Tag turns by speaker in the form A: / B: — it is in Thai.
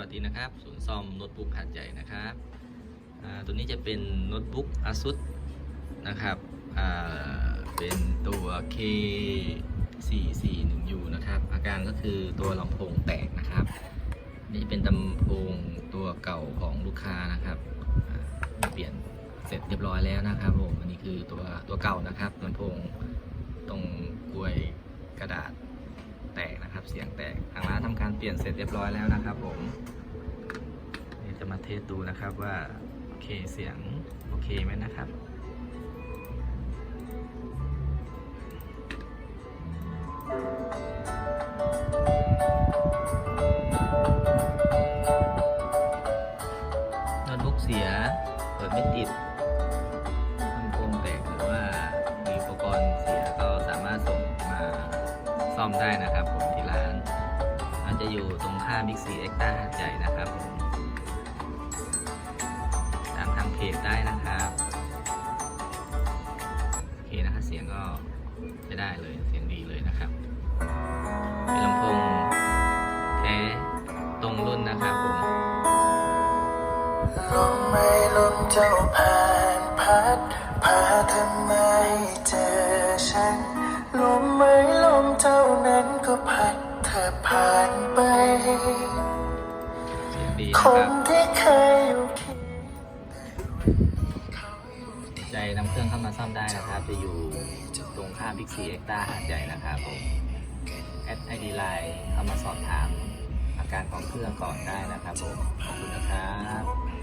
A: วัสดีนะครับศูนย์ซ่อมโน้ตบุ๊กหัดใหญ่นะครับตัวนี้จะเป็นโน้ตบุ๊ก ASUS นะครับเป็นตัว K441U นะครับ อาการก็คือตัวลำโพงแตกนะครับ นี่เป็นลำโพงตัวเก่าของลูกค้านะครับเปลี่ยนเสร็จเรียบร้อยแล้วนะครับผมอันนี้คือตัวตัวเก่านะครับลำโพงกลวยกระดาษ แตกนะครับ เสียงแตกทางร้านทำการเปลี่ยนเสร็จเรียบร้อยแล้วนะครับ ผมเดี๋ยวจะมาเทสดูนะครับว่าโอเคเสียงโอเคไหมนะครับโน้ตบุ๊กเสียเปิดไม่ติดลำโพงแตกหรือว่ามีอุปกรณ์เสียก็สามารถส่งมาซ่อมได้นะครับผม จะอยู่ตรงข้ามบิ๊กซีเอ็กต้าใหญ่นะครับผมตามทางเพจได้นะครับโอเคนะครับเสียงก็ใช้ได้เลยเสียงดีเลยนะครับเป็นลำโพงแท้ตรงรุ่นนะครับผม
B: ลมไม่ลมเจ้าผ่านพัดพาเธอมาให้เจอฉันลมไม่ลมเจ้านั้นก็พัด ธอผ่านไป
A: เสียงดี
B: ค
A: นะครับ
B: นที่เคยอยู่เคียงเขาอยู่ที่
A: ใจนำเครื่องเข้ามาซ่อมได้นะครับ จะอยู่ตรงข้ามบิ๊กซีเอ็กต้าหาดใหญ่นะครับผมแอดไอดีไลน์เข้ามาสอบถามอาการของเครื่องก่อนได้นะครับผมขอบคุณนะครับ
B: เจอผู้คน